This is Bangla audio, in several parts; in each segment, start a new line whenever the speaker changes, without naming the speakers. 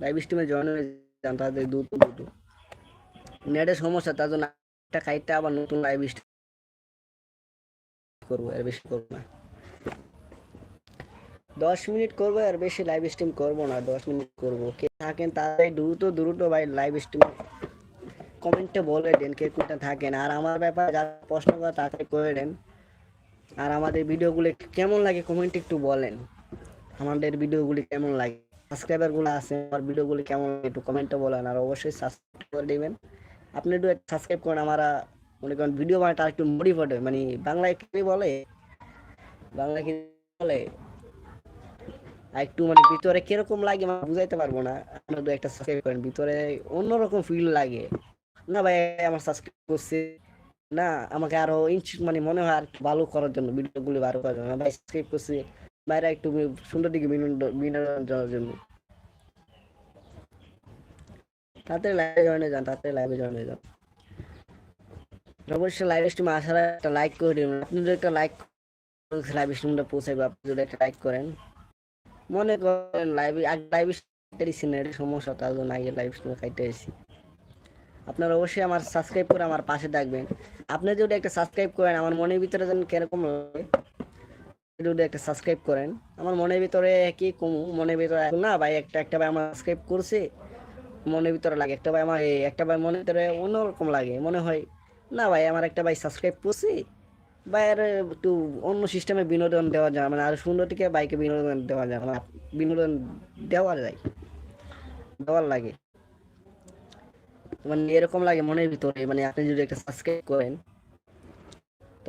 লাইভ স্ট্রিমে জয়েন হয়ে যান তাদের দ্রুত দ্রুত নেটের সমস্যা, তার জন্য একটা কাইটটা আবার নতুন লাইভ স্ট্রিম করব, আর বেশি করব না। দশ মিনিট করব, আর বেশি লাইভ স্ট্রিম করব না, দশ মিনিট করব। কে থাকেন তাদের দ্রুত দ্রুত ভাই লাইভ স্ট্রিম কমেন্টে বলে দেন কে কোনটা থাকেন। আর আমার ব্যাপারে যারা প্রশ্ন করে তাড়াতাড়ি করে দেন। আর আমাদের ভিডিওগুলো কেমন লাগে কমেন্টে একটু বলেন। আমাদের ভিডিওগুলি কেমন লাগে? সাবস্ক্রাইবারগুলো আছে, আমার ভিডিওগুলি কেমন একটু কমেন্টে বলেন, আর অবশ্যই সাবস্ক্রাইব করে দেবেন। আপনি একটু সাবস্ক্রাইব করেন, আমরা মনে করেন ভিডিও বানাটা একটু মোটিভেট হয় মানে বাংলায় কি বলে? বাংলায় কি বলে? একটু মানে ভিতরে কীরকম লাগে আমি বুঝাইতে পারব না। আপনার দু একটা সাবস্ক্রাইব করেন, ভিতরে অন্যরকম ফিল লাগে। না ভাই, আমার সাবস্ক্রাইব করছে। না, আমাকে আরও ইঞ্চ মানে মনে হয় আর ভালো করার জন্য ভিডিওগুলো ভালো করার জন্য। ভাই সাবস্ক্রাইব করছে। বাইরে একটু সুন্দর দিকে বিনোদন দেওয়ার জন্য। তাড়াতাড়ি লাইভে জয়েন যান, তাড়াতাড়ি লাইভে জয়েন হয়ে যান। অবশ্যই লাইভ স্ট্রিমে আসার একটা লাইক করে দিন আপনি যদি একটা লাইক লাইভ স্ট্রিমটা পৌঁছাইবে। আপনি যদি একটা লাইক করেন, মনে করেন লাইভ আগে লাইভ সিনের সমস্যা, তার জন্য আগে লাইভ স্ট্রিমে খাইতে এসেছি আপনারা অবশ্যই আমার সাবস্ক্রাইব করে আমার পাশে থাকবেন। আপনি যদি একটা সাবস্ক্রাইব করেন, আমার মনের ভিতরে যেন কীরকম যদি একটা সাবস্ক্রাইব করেন, আমার মনের ভিতরে কি কম, মনের ভিতরে না ভাই একটা একটা ভাই আমার সাবস্ক্রাইব করছে, মনের ভিতরে লাগে, একটা ভাই আমার, একটা ভাই মনের ভিতরে অন্যরকম লাগে, মনে হয়, না ভাই আমার একটা ভাই সাবস্ক্রাইব করছে ভাই আর একটু অন্য সিস্টেমে বিনোদন দেওয়া যায় মানে আর সুন্দর থেকে বাইকে বিনোদন দেওয়া যায় মানে বিনোদন দেওয়া যায়, দেওয়ার লাগে। মানে এরকম লাগে মনের ভিতরে মানে আপনি যদি একটা সাবস্ক্রাইব করেন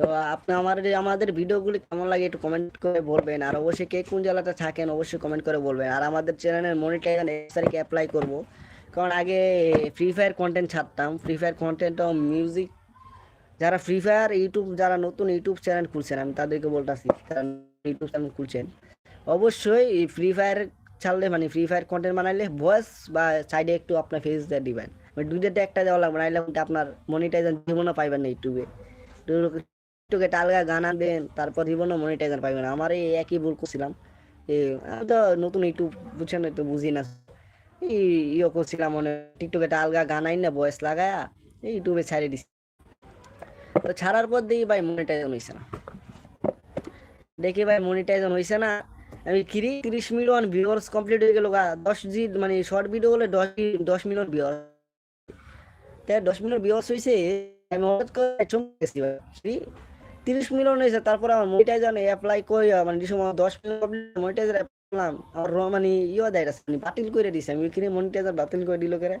তো আপনি আমাদের আমাদের ভিডিওগুলি কেমন লাগে একটু কমেন্ট করে বলবেন। আর অবশ্যই কে কোন জেলাতে থাকেন অবশ্যই কমেন্ট করে বলবেন। আর আমাদের চ্যানেলের মনিটাইজেশন এক তারিখে অ্যাপ্লাই করব। কারণ আগে ফ্রি ফায়ার কন্টেন্ট ছাড়তাম। ফ্রি ফায়ার কন্টেন্ট মিউজিক যারা ফ্রি ফায়ার ইউটিউব যারা নতুন ইউটিউব চ্যানেল খুলছেন, আমি তাদেরকে বলতেছি ইউটিউব চ্যানেল খুলছেন। অবশ্যই ফ্রি ফায়ার ছাড়লে মানে ফ্রি ফায়ার কন্টেন্ট বানাইলে ভয়েস বা সাইডে একটু আপনার ফেস দিয়ে দিবেন। মানে দুইটাতে একটা দেওয়া লাগবে কিন্তু আপনার মনিটাইজেশন জীবনও পাইবেন না ইউটিউবে একটু একটা আলগা গান আনবেন তারপর জীবনও মনিটাইজেশন পাইবেন আমার এই একই ভুল করছিলাম। আমি তো নতুন ইউটিউব বুঝছেন তো বুঝি না। এই ইয়ে করছিলাম মনে টিকটকে একটা আলগা গান আইন না ভয়েস লাগায়া, এই ইউটিউবে ছাড়িয়ে দিছি। তো ছাড়ার পর দেখি ভাই মনিটাইজেশন হয়েছে না। দেখি ভাই মনিটাইজেশন হয়েছে না। আমি কিরি তিরিশ মিলিয়ন ভিউয়ার্স কমপ্লিট হয়ে গেল দশ জি মানে শর্ট ভিডিও হলে দশ দশ মিলিয়ন ভিউয়ার্স তাই দশ মিলিয়ন ভিউয়ার্স হয়েছে আমি হঠাৎ করে চমকে গেছি ভাই? তিরিশ মিলিয়ন হয়েছে, তারপর আমার মনিটাইজেশন অ্যাপ্লাই করে মানে যে সময় দশ মিলিয়ন মনিটাইজার করলাম, আমার মানে ইয়ে দেয় মানে বাতিল করে দিছে, আমি কিনে মনিটাইজার বাতিল করে দিল করে।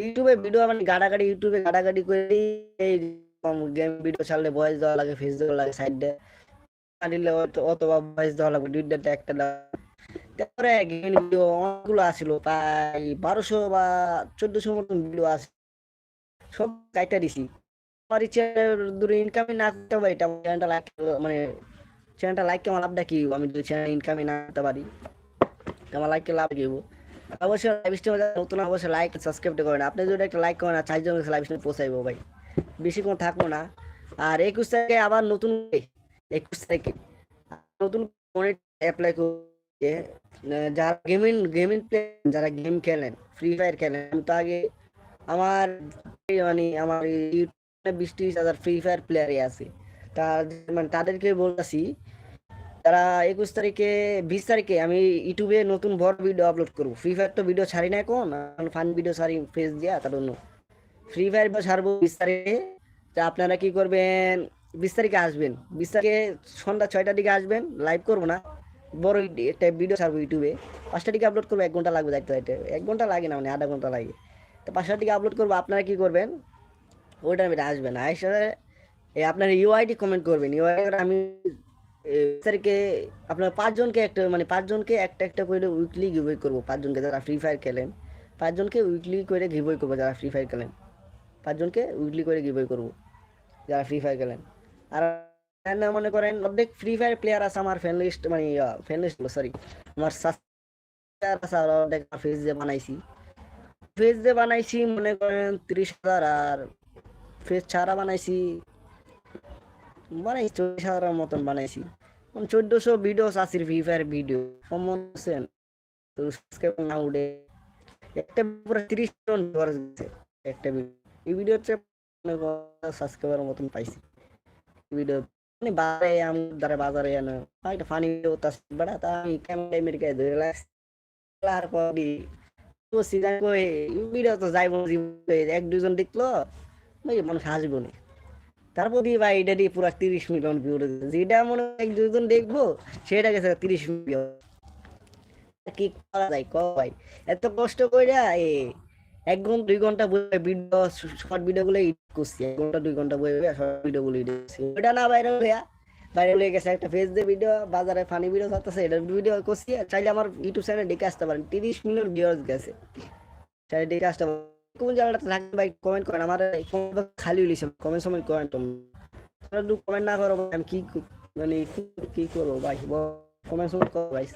ইউটিউবে ভিডিও মানে গাড়াগাড়ি ইউটিউবে গাড়াগাড়ি করে এই গেম ভিডিও ছাড়লে ভয়েস দেওয়া লাগে ফেস দেওয়া লাগে সাইড দিয়ে। দিলে অথবা ভয়েস দেওয়া লাগবে দুইটাতে একটা তারপরে গেম ভিডিও অনেকগুলো আসছিল প্রায় বারোশো বা চোদ্দশো মতন ভিডিও আছে সব কাইটা দিছি। আমার ইচ্ছে দূরে ইনকামই না করতে পারি চ্যানেলটা লাইক মানে চ্যানেলটা লাইক আমার লাভটা কি আমি যদি চ্যানেল ইনকামই না করতে পারি, আমার লাইককে লাভ কি? অবশ্যই লাইভ স্ট্রিমে নতুন, অবশ্যই লাইক সাবস্ক্রাইব করেন আপনি যদি একটা লাইক করেন, আর চারজন লাইভ স্ট্রিমে পৌঁছাইবো ভাই। বেশিক্ষণ থাকব না। আর একুশ তারিখে আবার নতুন একুশ তারিখে নতুন অ্যাপ্লাই করছে যারা গেমিং গেমিং প্লে যারা গেম খেলেন ফ্রি ফায়ার খেলেন তো আগে আমার মানে আমার ইউটিউবে বিশ ত্রিশ হাজার ফ্রি ফায়ার প্লেয়ারই আছে। তার মানে তাদেরকে বলতেছি, তারা একুশ তারিখে, বিশ তারিখে আমি ইউটিউবে নতুন বড় ভিডিও আপলোড করব। ফ্রি ফায়ার তো ভিডিও ছাড়ি না এখন ফান ভিডিও ছাড়ি ফেস দিয়া, তার জন্য। ফ্রি ফায়ার ছাড়বো বিশ তারিখে। তা আপনারা কি করবেন, বিশ তারিখে আসবেন। বিশ তারিখে সন্ধ্যা ছয়টার দিকে আসবেন লাইভ করব না। বড় একটা ভিডিও ছাড়বো ইউটিউবে পাঁচটা দিকে আপলোড করব, এক ঘণ্টা লাগবে যাইতে এক ঘণ্টা লাগে না মানে আধা ঘণ্টা লাগে। তো পাঁচটার দিকে আপলোড করব, আপনারা কি করবেন ওই আসবে না। আইসা আপনার ইউআইডি কমেন্ট করবেন। ইউআইডি আমি তারিখে আপনার পাঁচজনকে একটা মানে পাঁচজনকে একটা একটা করে উইকলি গিভ গিভওয়ে করব। পাঁচজনকে যারা ফ্রি ফায়ার খেলেন, পাঁচজনকে উইকলি করে গিভওয়ে করব যারা ফ্রি ফায়ার খেলেন। পাঁচজনকে উইকলি করে গিভওয়ে করব যারা ফ্রি ফায়ার খেলেন। আর না মনে করেন, অর্ধেক ফ্রি ফায়ার প্লেয়ার আছে আমার ফ্যান লিস্ট মানে ফ্যান লিস্ট সরি আমার সাবস্ক্রাইবার আছে অর্ধেক ফেস দিয়ে বানাইছি। ফেস দিয়ে বানাইছি, মনে করেন, তিরিশ হাজার আর ফেস ছাড়া বানাইছি। বানাইছি চল্লিশ হাজারের মতন বানাইছি। চোদ্দশো ভিডিও আছে ফ্রি ফায়ার ভিডিও সম্মান আছেন তো সাবস্ক্রাইব না উঠে একটা পুরো তিরিশ জন ভিউয়ার্স গেছে একটা ভিডিও এই ভিডিও হচ্ছে সাবস্ক্রাইবার মতন পাইছি। ভিডিও মানে বাজারে আমি দ্বারা বাজারে এনে একটা ফানি ভিডিও তা বড় তা আমি ক্যামেরা আমেরিকায় ধরে লাগছি আর পরে তো সিজন কই ভিডিও তো যাইব এক দুজন দেখল ভাই মানুষ হাসবো না তারপর দিয়ে ভাই, এটা দিয়ে পুরো তিরিশ মিলিয়ন ভিউ যেটা মনে হয় দুজন দেখব, সেটা গেছে তিরিশ মিলিয়ন কি করা যায়, ক ভাই? এত কষ্ট কইরা এ এক ঘণ্টা, দুই ঘণ্টা বই ভিডিও শর্ট ভিডিও গুলো এডিট করছি। এক ঘণ্টা, দুই ঘণ্টা বই শর্ট ভিডিও গুলো এডিট করছি। ওটা না বাইরে হইয়া বাইরে হয়ে গেছে একটা ফেস দিয়ে ভিডিও বাজারে ফানি ভিডিও থাকতেছে এটা ভিডিও করছি। চাইলে আমার ইউটিউব চ্যানেলে ডেকে আসতে পারেন। তিরিশ মিলিয়ন ভিউয়ার্স গেছে। চাইলে ডেকে আসতে পারেন। কোন জায়গাটা ভাই কমেন্ট করেন আমার খালি হইছে কমেন্ট সমেন্ট করেন তোমরা কমেন্ট না করো আমি কি মানে কি- ভাই? কমেন্ট সমেন্ট করো, ভাই।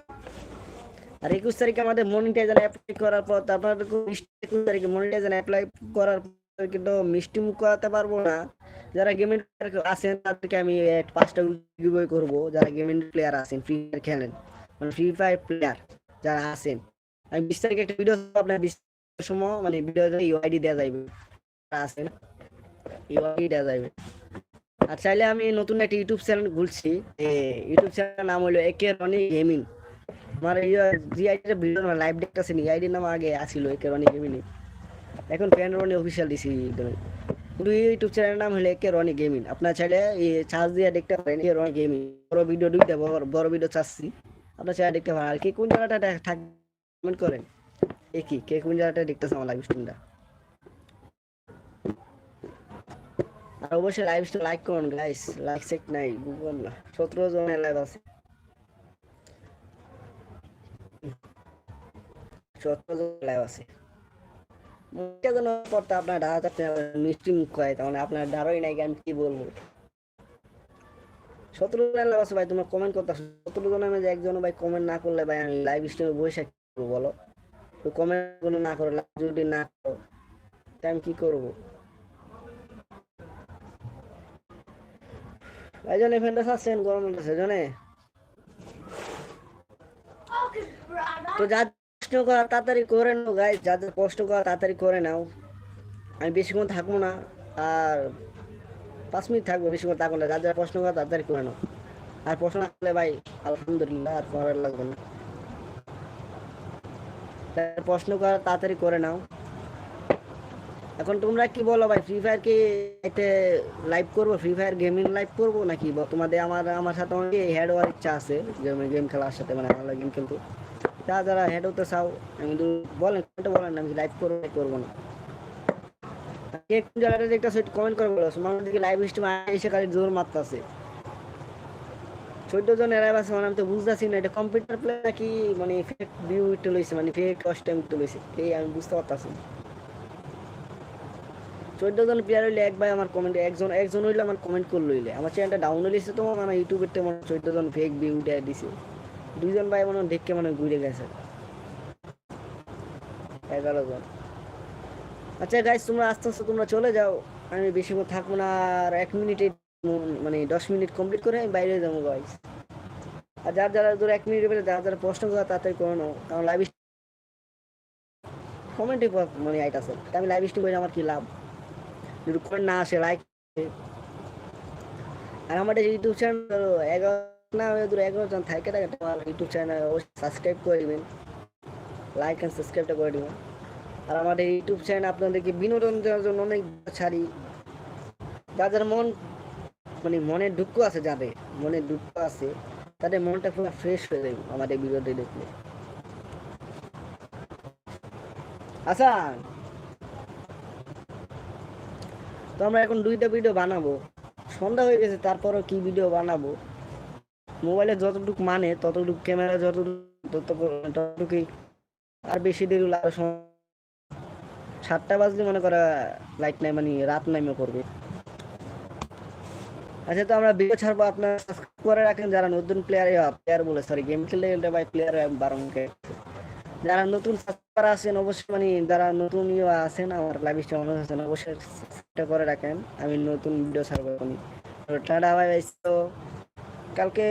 আর একুশ তারিখে আমাদের মনিটাইজেশন অ্যাপ্লাই করার পর তো আপনাদের একুশ তারিখে মনিটাইজেশন অ্যাপ্লাই করার পর কিন্তু মিষ্টি মুখ করাতে পারব না। যারা গেমিং আছেন, তাদেরকে আমি পাঁচটা গিভওয়ে করব। যারা গেমিং প্লেয়ার আছেন ফ্রি ফায়ার খেলেন। মানে ফ্রি ফায়ার প্লেয়ার যারা আছেন। আমি বিশ তারিখে একটা ভিডিও আপনার বিশ সময় মানে ভিডিও ইউআইডি দেওয়া যারা আছেন ইউআইডি দেওয়া আর চাইলে আমি নতুন একটা ইউটিউব চ্যানেল খুলছি। ইউটিউব নাম হলো একে রনি গেমিং আমার ভিডিও না। লাইভ নি নাম আগে আসিল একে রনি গেমিং এখন প্যান রনি অফিসিয়াল দিছি কিন্তু ইউটিউব চ্যানেলের নাম হলো একে রনি গেমিং আপনার চাইলে চার্জ দিয়ে দেখতে পারেন একে রনি গেমিং বড় ভিডিও দুইটা, বড় ভিডিও চাচ্ছি। আপনার চাইলে দেখতে পারেন। আর কি কোন জায়গাটা থাক করেন। এ কি? কে কোন জায়গাটা দেখতেছে আমার লাইভ স্ট্রিমটা আর অবশ্যই লাইভ স্ট্রিম লাইক করুন গাইস লাইক সেক নাই গুগল না। সতেরো জনের লাইভ আছে। সতেরো জন আছে। আপনার মিষ্টি মুখ তাহলে আপনার ডারই নাই কি বলব। সতেরো লাইভ আছে ভাই কমেন্ট করতে সতেরো জনের একজন ভাই কমেন্ট না করলে ভাই লাইভ বলো? না করো যদি না করো তাই আমি আছেন গরম জনে। তো যা কষ্ট করা তাড়াতাড়ি করে নাও গাই যাদের কষ্ট করা তাড়াতাড়ি করে নাও। আমি বেশিক্ষণ থাকব না, আর পাঁচ মিনিট থাকব বেশিক্ষণ থাকব না যাদের প্রশ্ন করা তাড়াতাড়ি করে নাও। আর প্রশ্ন করলে ভাই, আলহামদুলিল্লাহ, আর করার লাগবে না। প্রশ্ন করা, তাড়াতাড়ি করে নাও। এখন তোমরা কি বলো ভাই ফ্রি ফায়ার কি এতে লাইভ করব ফ্রি ফায়ার গেমিং লাইভ করব নাকি তোমাদের আমার আমার সাথে অনেক হেড হওয়ার ইচ্ছা আছে গেম খেলার সাথে মানে আমার গেম খেলতে। যা, যারা হেড হতে চাও, আমি তো বলেন, কোনটা বলেন, আমি লাইভ করব করব না। কে কোন জায়গাটা দেখতে সেটা কমেন্ট করে বলো মানুষ দিকে লাইভ স্ট্রিম এসে খালি জোর মারতেছে। চোদ্দ জন এরাই আছে মানে আমি তো বুঝতেছি না, এটা কম্পিউটার প্লে নাকি মানে ফেক ভিউ একটু লইছে মানে ফেক কস্টিউম একটু লইছে? এই আমি বুঝতে পারতাছি। চোদ্দ জন প্লেয়ার হইলে এক ভাই আমার কমেন্ট একজন একজন হইলে আমার কমেন্ট করল হইলে আমার চ্যানেলটা ডাউন হইছে তো মানে ইউটিউবের তো মানে চোদ্দ জন ফেক ভিউ দেয় দিছে। দুইজন ভাই মানে দেখকে মানে ঘুরে গেছে। এগারো জন আচ্ছা গাইস তোমরা আস্তে আস্তে তোমরা চলে যাও। আমি বেশিক্ষণ থাকব না আর এক মিনিটে মানে দশ মিনিট কমপ্লিট করে আমি বাইরে যাব গাইস আর যার যারা ধরো এক মিনিটের ভিতরে যারা যারা প্রশ্ন করা তাড়াতাড়ি করে নাও কারণ লাইভ কমেন্টে মানে আইতাছে তা আমি লাইভ স্ট্রিম করে আমার কি লাভ? যদি কমেন্ট না আসে লাইক আর আমাদের ইউটিউব চ্যানেল এগারো, না, ধরো এগারো জন থাকে না আমার ইউটিউব চ্যানেল অবশ্যই সাবস্ক্রাইব করে দিবেন। লাইক অ্যান্ড সাবস্ক্রাইবটা করে দিবেন। আর আমাদের ইউটিউব চ্যানেল আপনাদেরকে বিনোদন দেওয়ার জন্য অনেক ছাড়ি। যাদের মন মানে মনের দুঃখ আছে যাদের মনের দুঃখ আছে তাদের মনটা পুরো ফ্রেশ হয়ে যাবে আমাদের ভিডিওটি দেখলে। আচ্ছা তো আমরা এখন দুইটা ভিডিও বানাবো। সন্ধ্যা হয়ে গেছে, তারপরও কি ভিডিও বানাবো? মোবাইলে যতটুকু মানে ততটুকু ক্যামেরা যতটুকু তত- ততটুকুই। আর বেশি দেরি আরও সাতটা বাজলে মনে করা লাইট নাই মানে রাত নামে করবে। আচ্ছা তো আমরা ভিডিও ছাড়বো আপনার সাবস্ক্রাইব করে রাখেন, যারা নতুন প্লেয়ার প্লেয়ার বলে সরি গেম খেলতে খেলতে ভাই প্লেয়ার বারংকে যারা নতুন সাবস্ক্রাইবার আছেন, অবশ্যই মানে যারা নতুন ইয়ে আছেন, আমার লাইভ স্ট্রিম আছেন, অবশ্যই সাবস্ক্রাইব করে রাখেন। আমি নতুন ভিডিও ছাড়বো এখনই। টাটা টাটা ভাই তো কালকে